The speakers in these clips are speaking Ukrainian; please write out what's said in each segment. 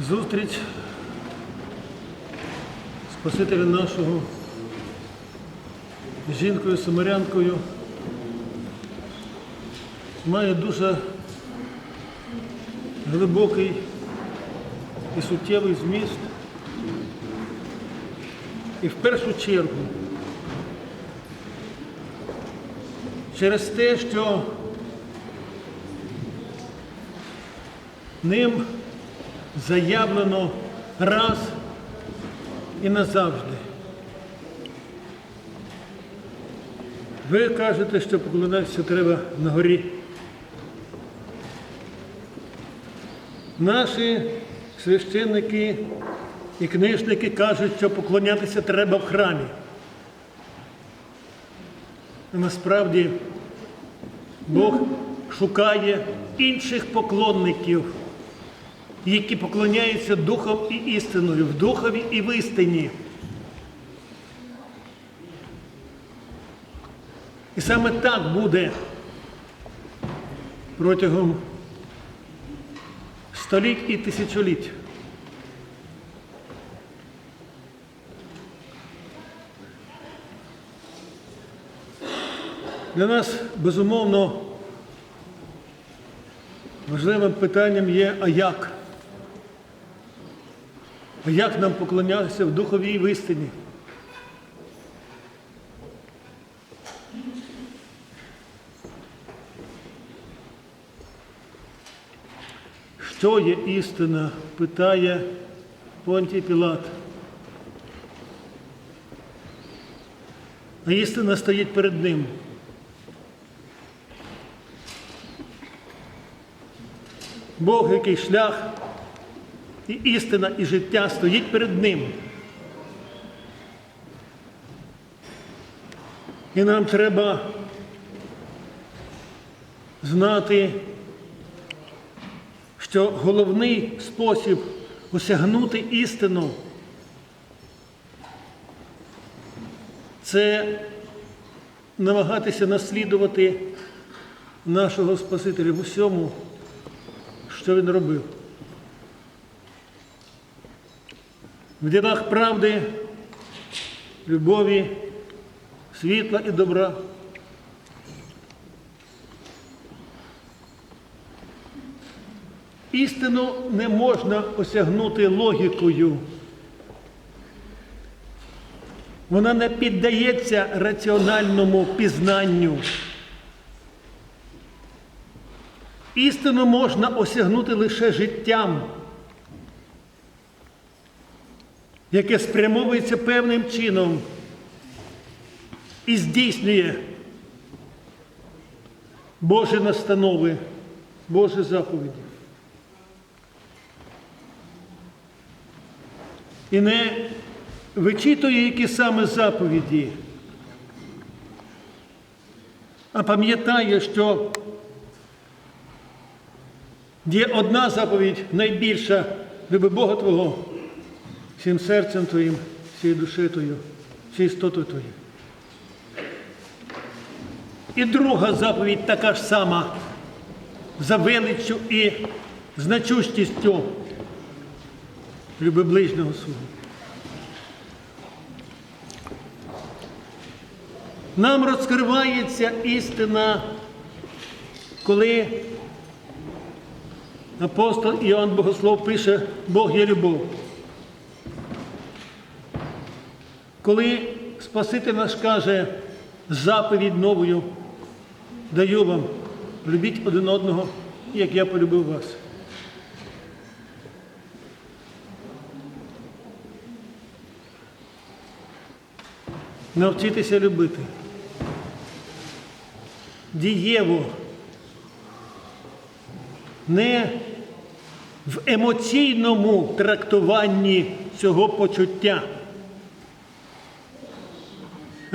Зустріч Спасителя нашого жінкою Самарянкою має дуже глибокий і суттєвий зміст. І в першу чергу через те, що ним заявлено раз і назавжди. Ви кажете, що поклонатися треба на горі. Наші священники і книжники кажуть, що поклонятися треба в храмі. Насправді Бог шукає інших поклонників, які поклоняються духом і істиною, в духові і в істині. І саме так буде протягом століть і тисячоліть. Для нас, безумовно, важливим питанням є, а як? Як нам поклонятися в духовій і в істині? Що є істина? питає Понтій Пілат. А істина стоїть перед ним. Бог, який шлях, і істина, і життя стоїть перед ним. І нам треба знати, що головний спосіб осягнути істину це намагатися наслідувати нашого Спасителя в усьому, що він робив. В ділах правди, любові, світла і добра. Істину не можна осягнути логікою. Вона не піддається раціональному пізнанню. Істину можна осягнути лише життям, яке спрямовується певним чином і здійснює Божі настанови, Божі заповіді. І не вичитує які саме заповіді, а пам'ятає, що є одна заповідь найбільша люби Бога Твого всім серцем Твоїм, всією душею Твоєю, всією істотою Твоєю. І друга заповідь така ж сама за величчю і значущістю люби ближнього свого. Нам розкривається істина, коли апостол Іоанн Богослов пише Бог є любов. Коли Спаситель наш каже, заповідь новою даю вам, любіть один одного, як я полюбив вас. Навчитися любити. Дієво. Не в емоційному трактуванні цього почуття,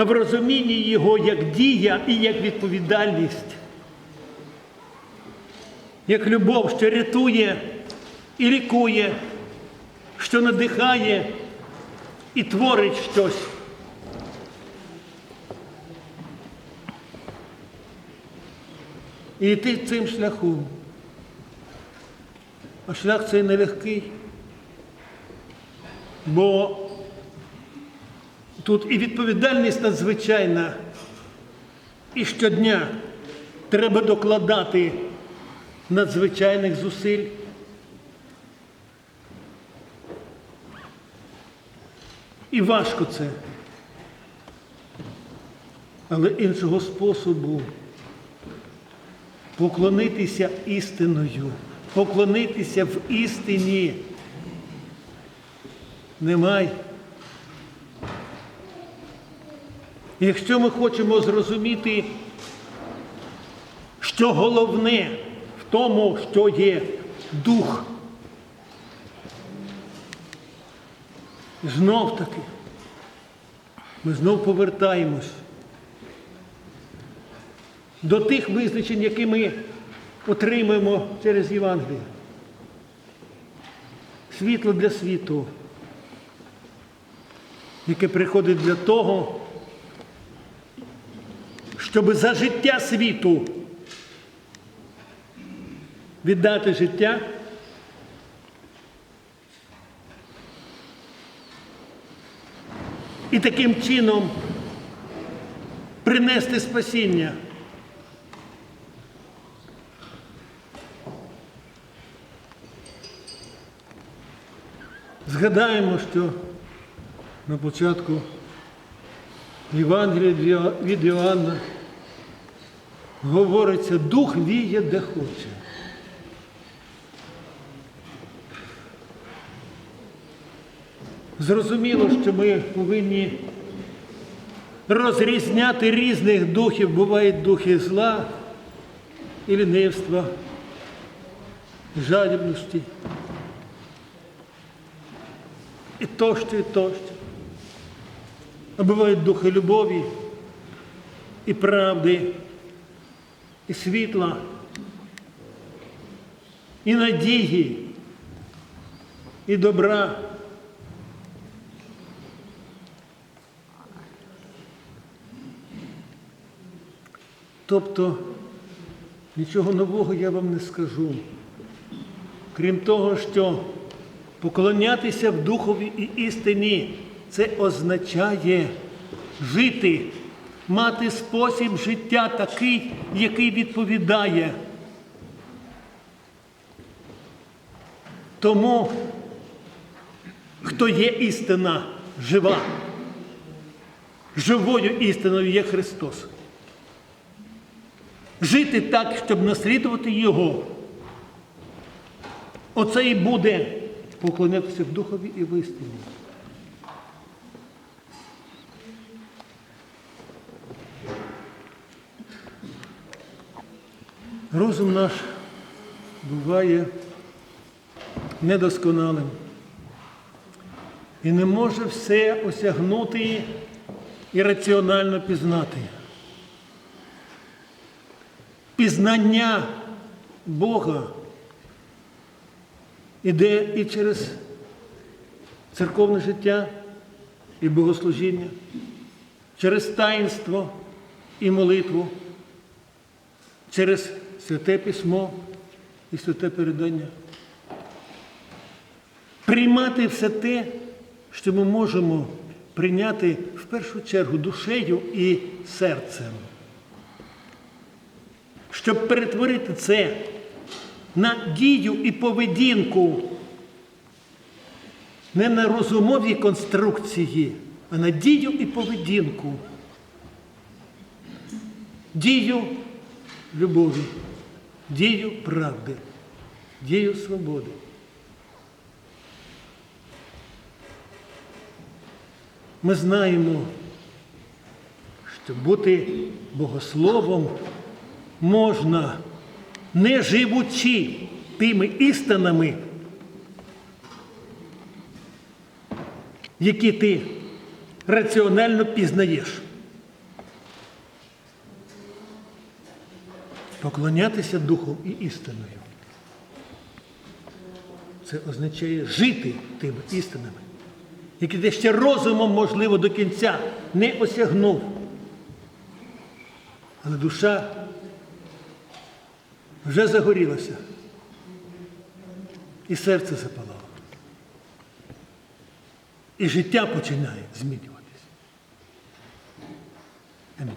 в розумінні його як дія і як відповідальність, як любов, що рятує і лікує, що надихає і творить щось. і йти цим шляхом. А шлях цей нелегкий, Бо тут і відповідальність надзвичайна, і щодня треба докладати надзвичайних зусиль. І важко це. Але іншого способу поклонитися істиною, поклонитися в істині немає. Якщо ми хочемо зрозуміти, що головне в тому, що є дух, знов таки, ми знов повертаємось до тих визначень, які ми отримуємо через Євангеліє. Світло для світу, яке приходить для того, щоб за життя світу віддати життя. І таким чином принести спасіння. Згадаємо, що на початку Євангелія від Іоанна говориться, дух віє де хоче. Зрозуміло, що ми повинні розрізняти різних духів. Бувають духи зла і лінивства, жадібності. І тощо, і тощо. А бувають духи любові і правди, і світла, і надії, і добра. Тобто нічого нового я вам не скажу. Крім того, що поклонятися в духові і істині це означає жити, мати спосіб життя такий, який відповідає. Тому, хто є істина жива, живою істиною є Христос. Жити так, щоб наслідувати Його. Оце і буде поклонятися в духові і в істині. Розум наш буває недосконалим і не може все осягнути і раціонально пізнати. Пізнання Бога іде і через церковне життя і богослужіння, через таїнство і молитву, через святе письмо і святе передання. Приймати все те, що ми можемо прийняти в першу чергу душею і серцем. Щоб перетворити це на дію і поведінку, не на розумові конструкції, а на дію і поведінку. Дію любові, дію правди, дію свободи. Ми знаємо, що бути богословом можна, не живучи тими істинами, які ти раціонально пізнаєш. Поклонятися Духом і істиною. Це означає жити тими істинами, які ти ще розумом, можливо, до кінця не осягнув. Але душа вже загорілася. І серце запалало. і життя починає змінюватися. Амінь.